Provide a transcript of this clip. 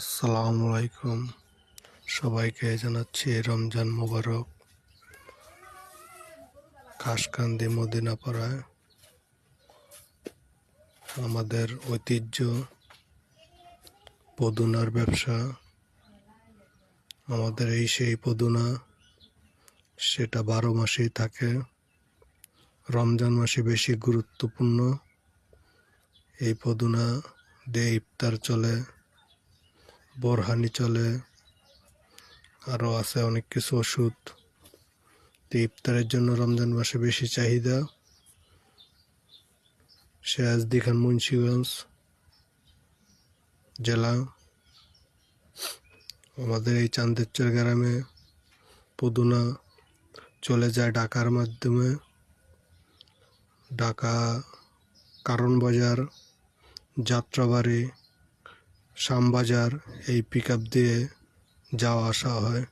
আসসালামু আলাইকুম। সবাইকে জানাচ্ছি রমজান মোবারক। খাসকান্দি মদিনাপাড়ায় আমাদের ঐতিহ্য পদুনার ব্যবসা। আমাদের এই সেই পদুনা, সেটা বারো মাসেই থাকে। রমজান মাসে বেশি গুরুত্বপূর্ণ। এই পদুনা দিয়ে ইফতার চলে। বোরহানি চলে আরও আছে অনেক কিছু ওষুধ। তো ইফতারের জন্য রমজান মাসে বেশি চাহিদা। সিরাজদি খান মুন্সিগঞ্জ জেলা। আমাদের এই চান্দেরচর গ্রামে পুদুনা চলে যায় ঢাকার মাধ্যমে। ঢাকা কারণ বাজার, যাত্রাবাড়ি শ্যামবাজার এই পিক দিয়ে যাওয়া আসা হয়।